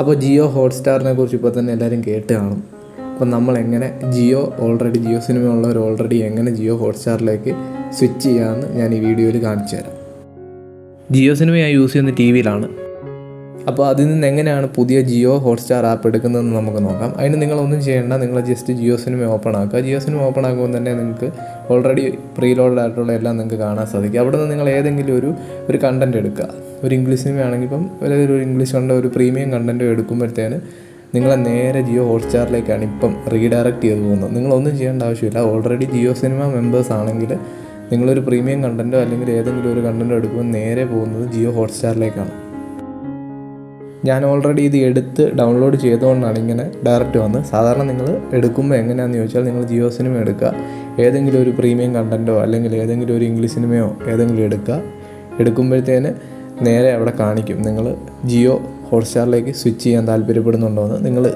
അപ്പോൾ ജിയോ ഹോട്ട്സ്റ്റാറിനെ കുറിച്ച് ഇപ്പോൾ തന്നെ എല്ലാവരും കേട്ട് കാണും. അപ്പോൾ നമ്മൾ എങ്ങനെ ജിയോ ഓൾറെഡി ജിയോ സിനിമ ഉള്ളവർ ഓൾറെഡി എങ്ങനെ ജിയോ ഹോട്ട്സ്റ്റാറിലേക്ക് സ്വിച്ച് ചെയ്യാമെന്ന് ഞാൻ ഈ വീഡിയോയിൽ കാണിച്ചു തരാം. ജിയോ സിനിമ ഞാൻ യൂസ് ചെയ്യുന്ന ടി വിയിലാണ് അപ്പോൾ അതിൽ നിന്ന് എങ്ങനെയാണ് പുതിയ ജിയോ ഹോട്ട്സ്റ്റാർ ആപ്പ് എടുക്കുന്നതെന്ന് നമുക്ക് നോക്കാം. അതിന് നിങ്ങളൊന്നും ചെയ്യേണ്ട നിങ്ങൾ ജസ്റ്റ് ജിയോ സിനിമ ഓപ്പൺ ആക്കുക. ജിയോ സിനിമ ഓപ്പൺ ആക്കുമ്പോൾ തന്നെ നിങ്ങൾക്ക് ഓൾറെഡി പ്രീ ലോഡ് ആയിട്ടുള്ള എല്ലാം നിങ്ങൾക്ക് കാണാൻ സാധിക്കും. അവിടെ നിന്ന് നിങ്ങൾ ഏതെങ്കിലും ഒരു ഒരു കണ്ടന്റ് എടുക്കുക. ഒരു ഇംഗ്ലീഷ് സിനിമയാണെങ്കിൽ ഇപ്പം ഒരു ഇംഗ്ലീഷ് കണ്ട ഒരു പ്രീമിയം കണ്ടന്റ് എടുക്കുമ്പോഴത്തേന് നിങ്ങളെ നേരെ ജിയോ ഹോട്ട്സ്റ്റാറിലേക്കാണ് ഇപ്പം റീഡയറക്റ്റ് ചെയ്ത് പോകുന്നത്. നിങ്ങളൊന്നും ചെയ്യേണ്ട ആവശ്യമില്ല. ഓൾറെഡി ജിയോ സിനിമ മെമ്പേഴ്സ് ആണെങ്കിൽ നിങ്ങളൊരു പ്രീമിയം കണ്ടന്റോ അല്ലെങ്കിൽ ഏതെങ്കിലും ഒരു കണ്ടന്റോ എടുക്കുമ്പോൾ നേരെ പോകുന്നത് ജിയോ ഹോട്ട്സ്റ്റാറിലേക്കാണ്. ഞാൻ ഓൾറെഡി ഇത് എടുത്ത് ഡൗൺലോഡ് ചെയ്തുകൊണ്ടാണ് ഇങ്ങനെ ഡയറക്റ്റ് വന്ന് സാധാരണ നിങ്ങൾ എടുക്കുമ്പോൾ എങ്ങനെയാണെന്ന് ചോദിച്ചാൽ നിങ്ങൾ ജിയോ സിനിമ എടുക്കുക. ഏതെങ്കിലും ഒരു പ്രീമിയം കണ്ടന്റോ അല്ലെങ്കിൽ ഏതെങ്കിലും ഒരു ഇംഗ്ലീഷ് സിനിമയോ ഏതെങ്കിലും എടുക്കുക. എടുക്കുമ്പോഴത്തേന് നേരെ അവിടെ കാണിക്കും. നിങ്ങൾ ജിയോ ഹോട്ട്സ്റ്റാറിലേക്ക് സ്വിച്ച് ചെയ്യാൻ താല്പര്യപ്പെടുന്നുണ്ടോ എന്ന് നിങ്ങൾ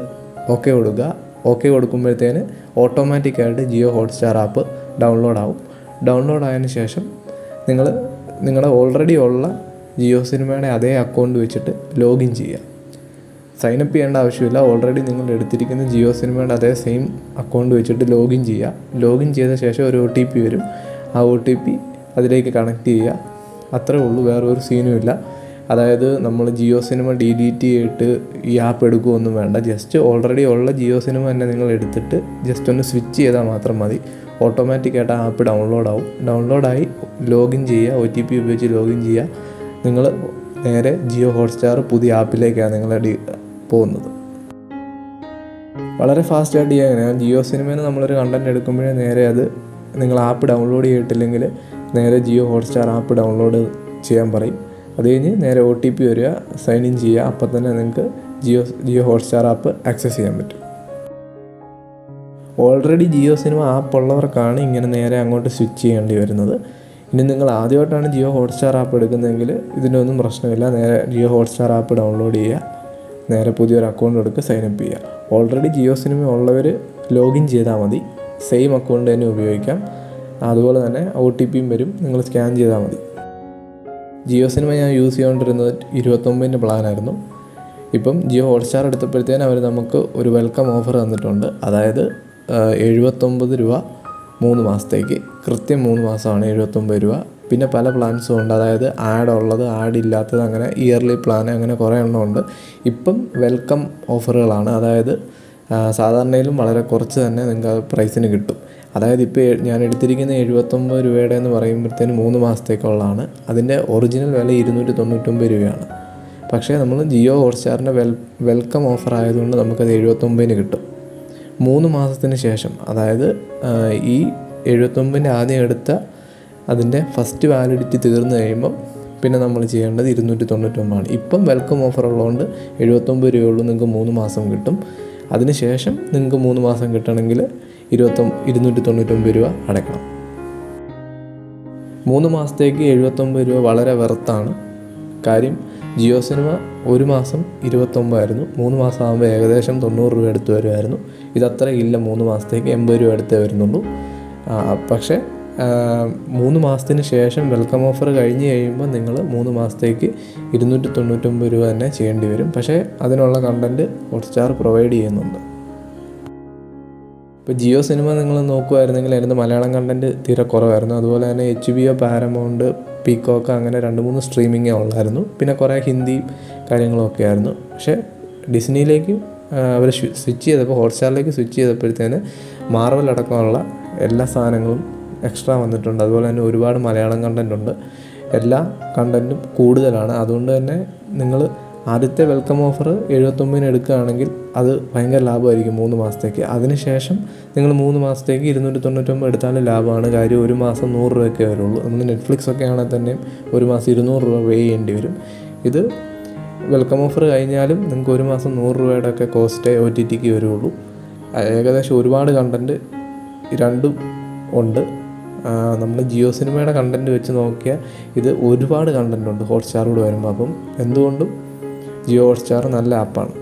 ഓക്കെ കൊടുക്കുക. ഓക്കെ കൊടുക്കുമ്പോഴത്തേന് ഓട്ടോമാറ്റിക്കായിട്ട് ജിയോ ഹോട്ട്സ്റ്റാർ ആപ്പ് ഡൗൺലോഡ് ആവും. ഡൗൺലോഡ് ആയതിനു ശേഷം നിങ്ങൾ നിങ്ങളുടെ ഓൾറെഡി ഉള്ള ജിയോ സിനിമയുടെ അതേ അക്കൗണ്ട് വെച്ചിട്ട് ലോഗിൻ ചെയ്യുക. സൈനപ്പ് ചെയ്യേണ്ട ആവശ്യമില്ല. ഓൾറെഡി നിങ്ങൾ എടുത്തിരിക്കുന്ന ജിയോ സിനിമയുടെ അതേ സെയിം അക്കൗണ്ട് വെച്ചിട്ട് ലോഗിൻ ചെയ്യുക. ലോഗിൻ ചെയ്ത ശേഷം ഒരു ഒ ടി പി വരും. ആ ഒ ടി പി അതിലേക്ക് കണക്ട് ചെയ്യുക. അത്രേ ഉള്ളൂ. വേറെ ഒരു സീനും ഇല്ല. അതായത് നമ്മൾ ജിയോ സിനിമ ഡിലീറ്റ് ചെയ്തിട്ട് ഈ ആപ്പ് എടുക്കുകയൊന്നും വേണ്ട. ജസ്റ്റ് ഓൾറെഡി ഉള്ള ജിയോ സിനിമ തന്നെ നിങ്ങൾ എടുത്തിട്ട് ജസ്റ്റ് ഒന്ന് സ്വിച്ച് ചെയ്താൽ മാത്രം മതി. ഓട്ടോമാറ്റിക്കായിട്ട് ആ ആപ്പ് ഡൗൺലോഡ് ആവും. ഡൗൺലോഡായി ലോഗിൻ ചെയ്യുക. ഒ ടി പി ഉപയോഗിച്ച് ലോഗിൻ ചെയ്യുക. നിങ്ങൾ നേരെ ജിയോ ഹോട്ട്സ്റ്റാർ പുതിയ ആപ്പിലേക്കാണ് നിങ്ങൾ പോകുന്നത്. വളരെ ഫാസ്റ്റായിട്ട് ചെയ്യാൻ ഞാൻ ജിയോ സിനിമയിൽ നമ്മളൊരു കണ്ടന്റ് എടുക്കുമ്പോഴേ നേരെ അത് നിങ്ങൾ ആപ്പ് ഡൗൺലോഡ് ചെയ്തിട്ടില്ലെങ്കിൽ നേരെ ജിയോ ഹോട്ട്സ്റ്റാർ ആപ്പ് ഡൗൺലോഡ് ചെയ്യാൻ പറയും. അത് കഴിഞ്ഞ് നേരെ ഒ ടി പി വരിക സൈൻ ഇൻ ചെയ്യുക അപ്പം തന്നെ നിങ്ങൾക്ക് Jio Jio Hotstar app access ചെയ്യാൻ പറ്റും. ഓൾറെഡി ജിയോ സിനിമ ആപ്പ് ഉള്ളവർക്കാണ് ഇങ്ങനെ നേരെ അങ്ങോട്ട് സ്വിച്ച് ചെയ്യേണ്ടി വരുന്നത്. ഇനി നിങ്ങൾ ആദ്യമായിട്ടാണ് ജിയോ ഹോട്ട്സ്റ്റാർ ആപ്പ് എടുക്കുന്നതെങ്കിൽ ഇതിനൊന്നും പ്രശ്നമില്ല. നേരെ ജിയോ ഹോട്ട്സ്റ്റാർ ആപ്പ് ഡൗൺലോഡ് ചെയ്യുക. നേരെ പുതിയൊരു അക്കൗണ്ട് എടുക്കുക സൈനപ്പ് ചെയ്യുക. ഓൾറെഡി ജിയോ സിനിമ ഉള്ളവർ ലോഗിൻ ചെയ്താൽ മതി. സെയിം അക്കൗണ്ട് തന്നെ ഉപയോഗിക്കാം. അതുപോലെ തന്നെ ഒ ടി പിയും വരും. നിങ്ങൾ സ്കാൻ ചെയ്താൽ മതി. ജിയോ സിനിമ ഞാൻ യൂസ് ചെയ്തുകൊണ്ടിരുന്നത് ഇരുപത്തൊമ്പതിന്റെ പ്ലാനായിരുന്നു ഇപ്പം ജിയോ ഹോട്ട്സ്റ്റാർ എടുത്തപ്പോഴത്തേനും അവർ നമുക്ക് ഒരു വെൽക്കം ഓഫർ തന്നിട്ടുണ്ട്. അതായത് എഴുപത്തൊമ്പത് രൂപ മൂന്ന് മാസത്തേക്ക്. കൃത്യം മൂന്ന് മാസമാണ് എഴുപത്തൊമ്പത് രൂപ. പിന്നെ പല പ്ലാൻസും ഉണ്ട്. അതായത് ആഡ് ഉള്ളത് ആഡ് ഇല്ലാത്തത് അങ്ങനെ ഇയർലി പ്ലാൻ അങ്ങനെ കുറേ എണ്ണം ഉണ്ട്. ഇപ്പം വെൽക്കം ഓഫറുകളാണ് അതായത് സാധാരണയിലും വളരെ കുറച്ച് തന്നെ നിങ്ങൾക്ക് പ്രൈസിന് കിട്ടും. അതായത് ഇപ്പോൾ ഞാൻ എടുത്തിരിക്കുന്ന എഴുപത്തൊമ്പത് രൂപയുടെ എന്ന് പറയുമ്പോഴത്തേന് മൂന്ന് മാസത്തേക്കുള്ളതാണ്. അതിന്റെ ഒറിജിനൽ വില ഇരുന്നൂറ്റി തൊണ്ണൂറ്റൊമ്പത് രൂപയാണ്. പക്ഷേ നമ്മൾ ജിയോ ഹോട്ട്സ്റ്റാറിന്റെ വെൽ വെൽക്കം ഓഫർ ആയതുകൊണ്ട് നമുക്കത് എഴുപത്തൊമ്പതിന് കിട്ടും. മൂന്ന് മാസത്തിന് ശേഷം അതായത് ഈ എഴുപത്തൊമ്പതിന്റെ ആദ്യം എടുത്ത അതിന്റെ ഫസ്റ്റ് വാലിഡിറ്റി തീർന്നു കഴിയുമ്പം പിന്നെ നമ്മൾ ചെയ്യേണ്ടത് ഇരുന്നൂറ്റി തൊണ്ണൂറ്റൊമ്പതാണ് ഇപ്പം വെൽക്കം ഓഫർ ഉള്ളതുകൊണ്ട് എഴുപത്തൊമ്പത് രൂപയുള്ളൂ നിങ്ങൾക്ക് മൂന്ന് മാസം കിട്ടും. അതിന് ശേഷം നിങ്ങൾക്ക് മൂന്ന് മാസം കിട്ടണമെങ്കിൽ ഇരുപത്തൊ ഇരുന്നൂറ്റി തൊണ്ണൂറ്റൊമ്പത് രൂപ അടയ്ക്കണം. മൂന്ന് മാസത്തേക്ക് എഴുപത്തൊമ്പത് രൂപ വളരെ വെറുത്താണ് കാര്യം ജിയോ സിനിമ ഒരു മാസം ഇരുപത്തൊമ്പതായിരുന്നു. മൂന്ന് മാസം ആകുമ്പോൾ ഏകദേശം തൊണ്ണൂറ് രൂപ എടുത്ത് വരുമായിരുന്നു. ഇതത്ര ഇല്ല മൂന്ന് മാസത്തേക്ക് എൺപത് രൂപ എടുത്തേ വരുന്നുള്ളൂ. പക്ഷേ മൂന്ന് മാസത്തിന് ശേഷം വെൽക്കം ഓഫർ കഴിഞ്ഞ് കഴിയുമ്പോൾ നിങ്ങൾ മൂന്ന് മാസത്തേക്ക് ഇരുന്നൂറ്റി തൊണ്ണൂറ്റൊമ്പത് രൂപ തന്നെ ചെയ്യേണ്ടി വരും. പക്ഷേ അതിനുള്ള കണ്ടന്റ് ഹോട്ട്സ്റ്റാർ പ്രൊവൈഡ് ചെയ്യുന്നുണ്ട്. ഇപ്പോൾ ജിയോ സിനിമ നിങ്ങൾ നോക്കുമായിരുന്നെങ്കിൽ അതിന്റെ മലയാളം കണ്ടന്റ് തീരെ കുറവായിരുന്നു. അതുപോലെ തന്നെ H B O Paramount Peacock അങ്ങനെ രണ്ട് മൂന്ന് സ്ട്രീമിങ്ങേ ഉള്ളായിരുന്നു. പിന്നെ കുറേ ഹിന്ദി കാര്യങ്ങളൊക്കെ ആയിരുന്നു. പക്ഷേ ഡിസ്നിയിലേക്ക് അവർ സ്വിച്ച് ചെയ്തപ്പോൾ ഹോട്ട്സ്റ്റാറിലേക്ക് സ്വിച്ച് ചെയ്തപ്പോഴത്തേന് മാർവൽ അടക്കമുള്ള എല്ലാ സാധനങ്ങളും എക്സ്ട്രാ വന്നിട്ടുണ്ട്. അതുപോലെ തന്നെ ഒരുപാട് മലയാളം കണ്ടന്റ് ഉണ്ട്. എല്ലാ കണ്ടന്റും കൂടുതലാണ്. അതുകൊണ്ട് തന്നെ നിങ്ങൾ ആദ്യത്തെ വെൽക്കം ഓഫർ എഴുപത്തൊമ്പതിന് എടുക്കുകയാണെങ്കിൽ അത് ഭയങ്കര ലാഭമായിരിക്കും മൂന്ന് മാസത്തേക്ക്. അതിനുശേഷം നിങ്ങൾ മൂന്ന് മാസത്തേക്ക് ഇരുന്നൂറ്റി തൊണ്ണൂറ്റൊമ്പത് എടുത്താലും ലാഭമാണ്. കാര്യം ഒരു മാസം നൂറ് രൂപയൊക്കെ വരുള്ളൂ. നമ്മൾ നെറ്റ്ഫ്ലിക്സ് ഒക്കെ ആണെങ്കിൽ തന്നെ ഒരു മാസം ഇരുന്നൂറ് രൂപ പേ ചെയ്യേണ്ടി വരും. ഇത് വെൽക്കം ഓഫർ കഴിഞ്ഞാലും നിങ്ങൾക്ക് ഒരു മാസം നൂറ് രൂപയുടെ ഒക്കെ കോസ്റ്റേ ഒ ടി ടിക്ക് വരുള്ളൂ. ഏകദേശം ഒരുപാട് കണ്ടന്റ് രണ്ടും ഉണ്ട്. നമ്മൾ ജിയോ സിനിമയുടെ കണ്ടന്റ് വെച്ച് നോക്കിയാൽ ഇത് ഒരുപാട് കണ്ടന്റുണ്ട് ഹോട്ട്സ്റ്റാർ വരുമ്പോൾ അപ്പം എന്തുകൊണ്ടും ജിയോ ഹോട്ട്സ്റ്റാർ നല്ല ആപ്പാണ്.